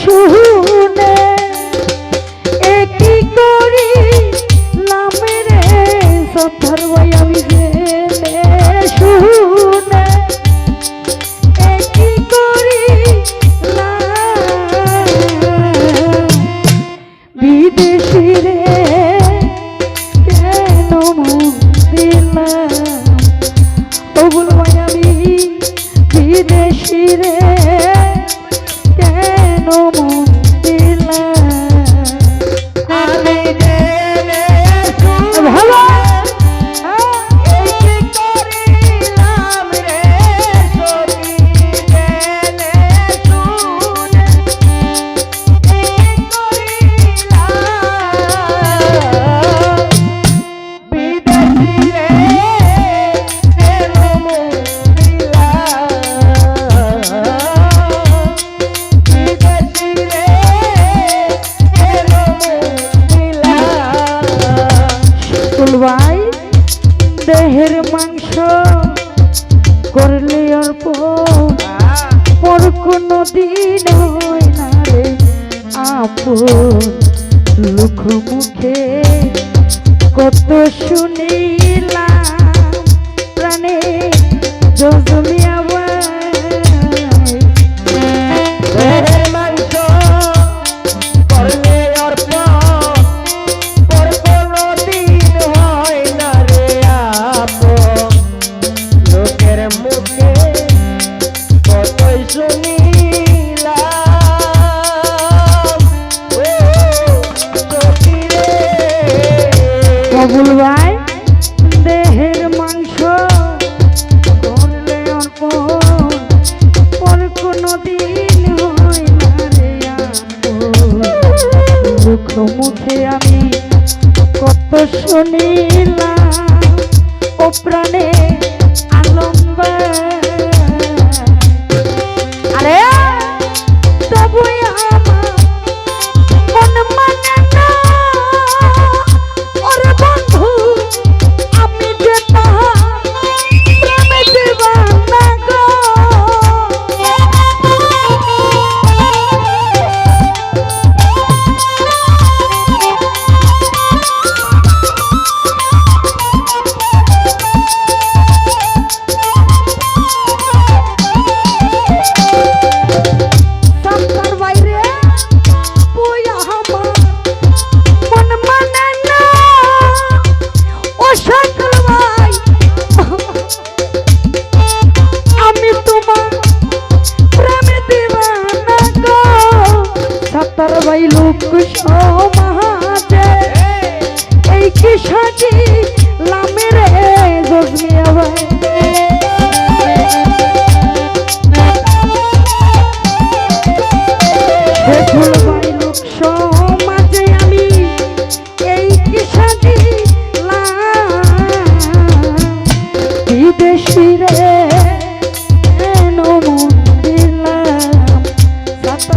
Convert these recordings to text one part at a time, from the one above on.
শুরু আপন পর কোনো দিন হয় না রে আপন মুখে। কত শুনি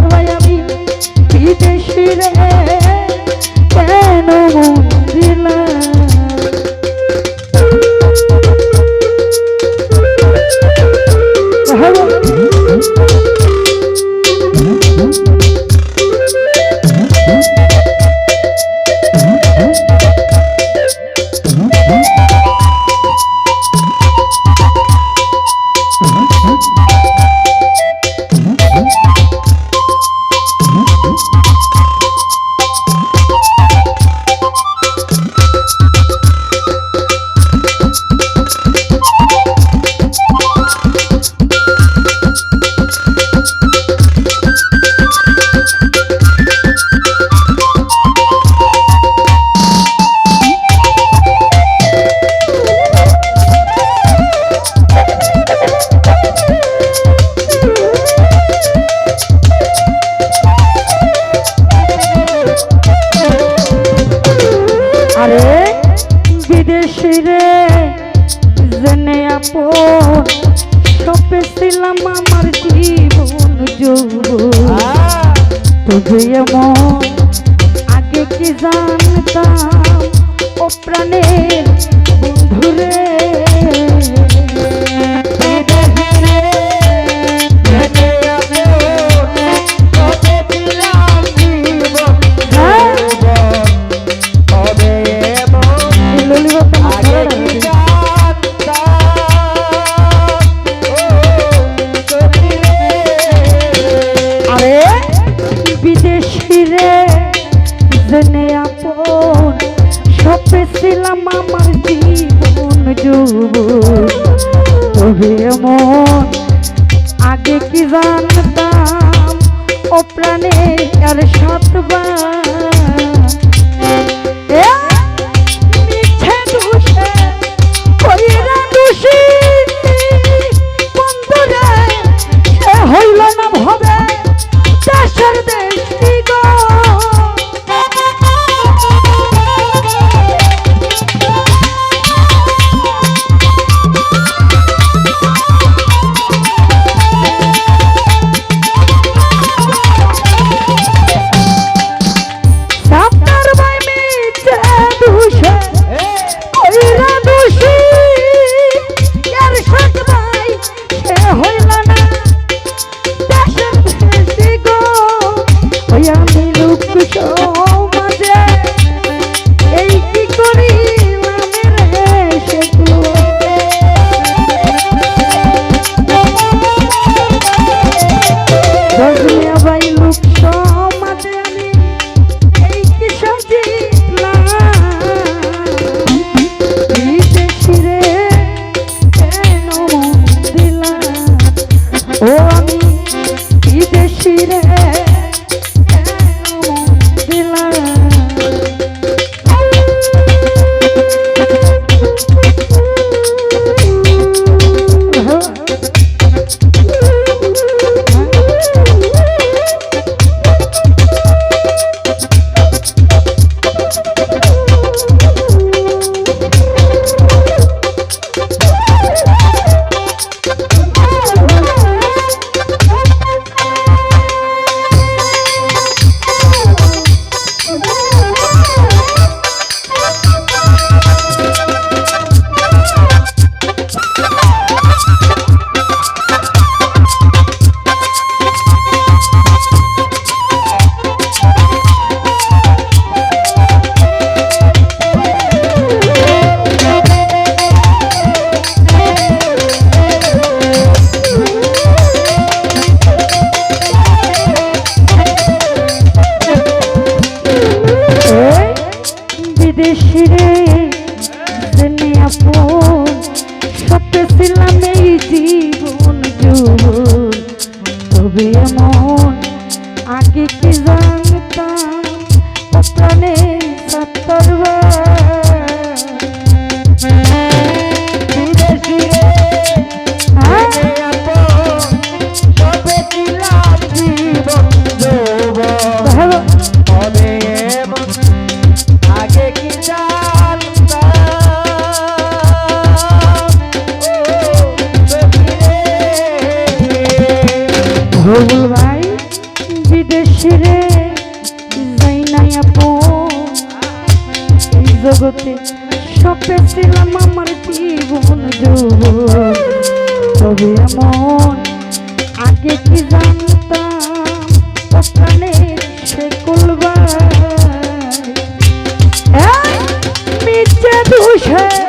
বাংলায় আমি বিদেশি রে কেন মন সপেছিলাম আমার জীবন যৌব তবে এমন আগে কি জানতাম? ও প্রাণের বন্ধুরে। বিদেশিরে জেনে আপন সপে আমার জীবন যুব তবে এমন আগে কি জানতাম, ও প্রাণে আর সাতবার দুষে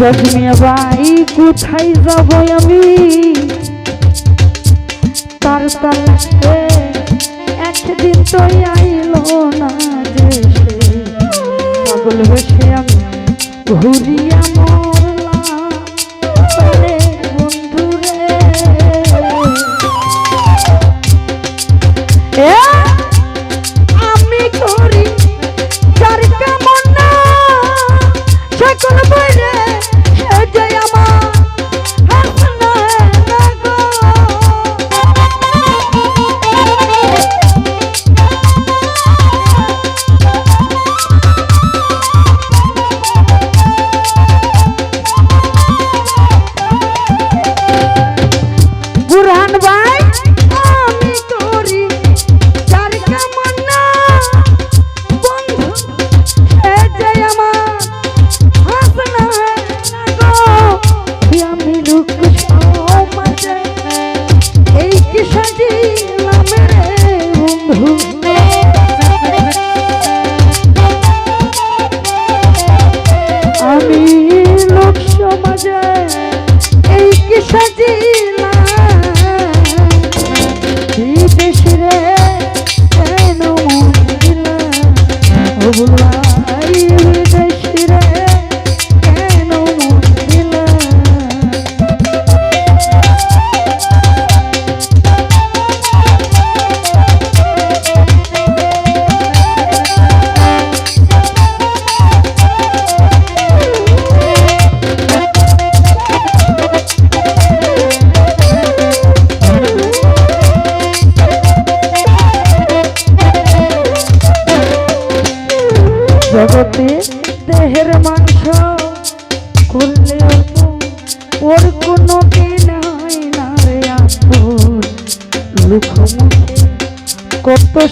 জন্মিয়া ভাই কোথায় যাব আমি? তার তালাশে একদিন তো আইল না দেশে। পাগল আমি ঘুরিয়া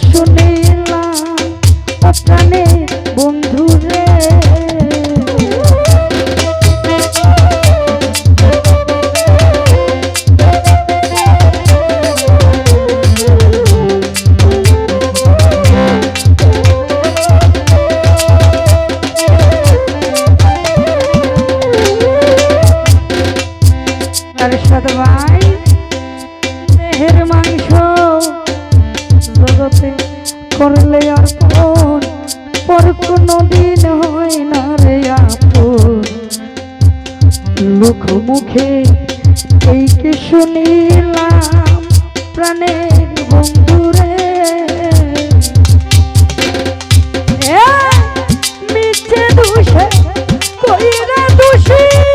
শুনিলাম প্রাণে বন্ধুরে দুঃখ মুখে এই কি শুনিলাম প্রাণের বন্ধুরে। মিছে দোষে কইরা দোষী।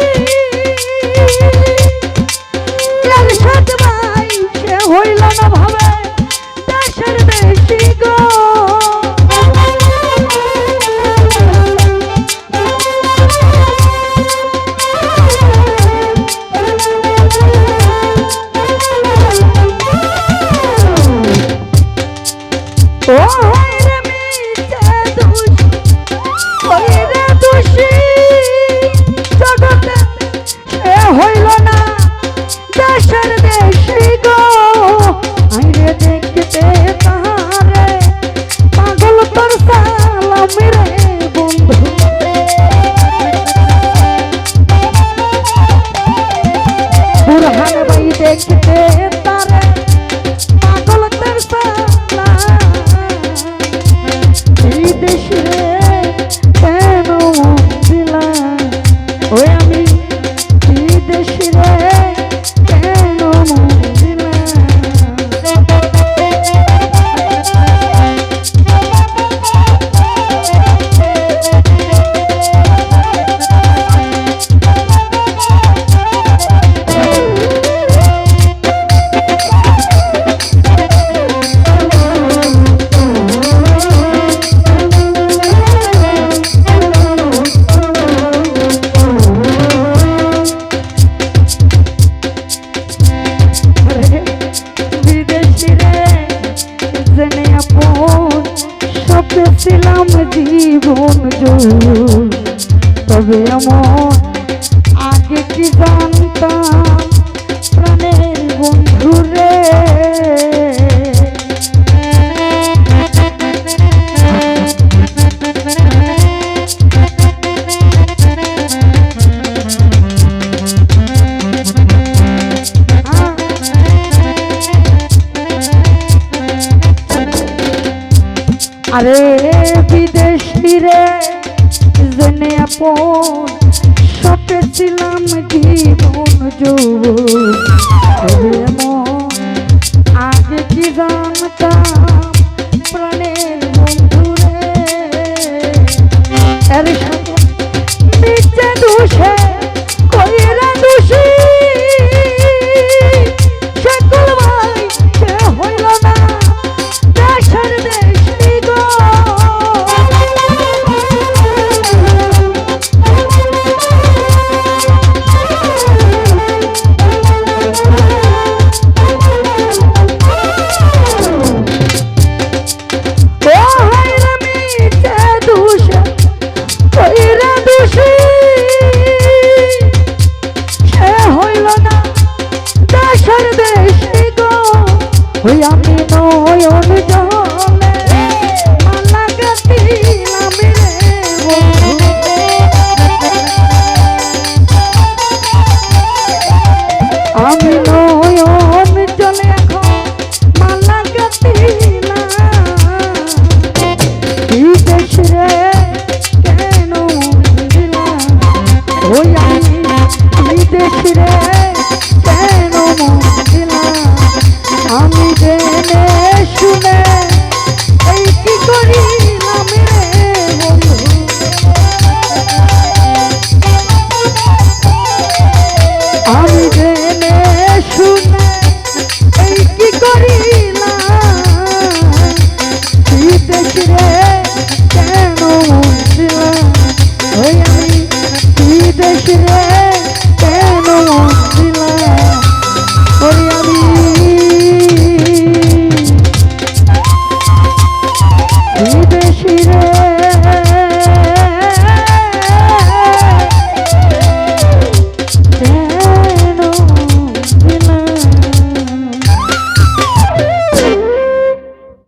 Oh. তবে আমার আগে কি জানতাম প্রাণের বন্ধুরে আরে বিদেশি রে। মনে আপন সাথে ছিলাম জীবন যৌব তবে এমন আগে কি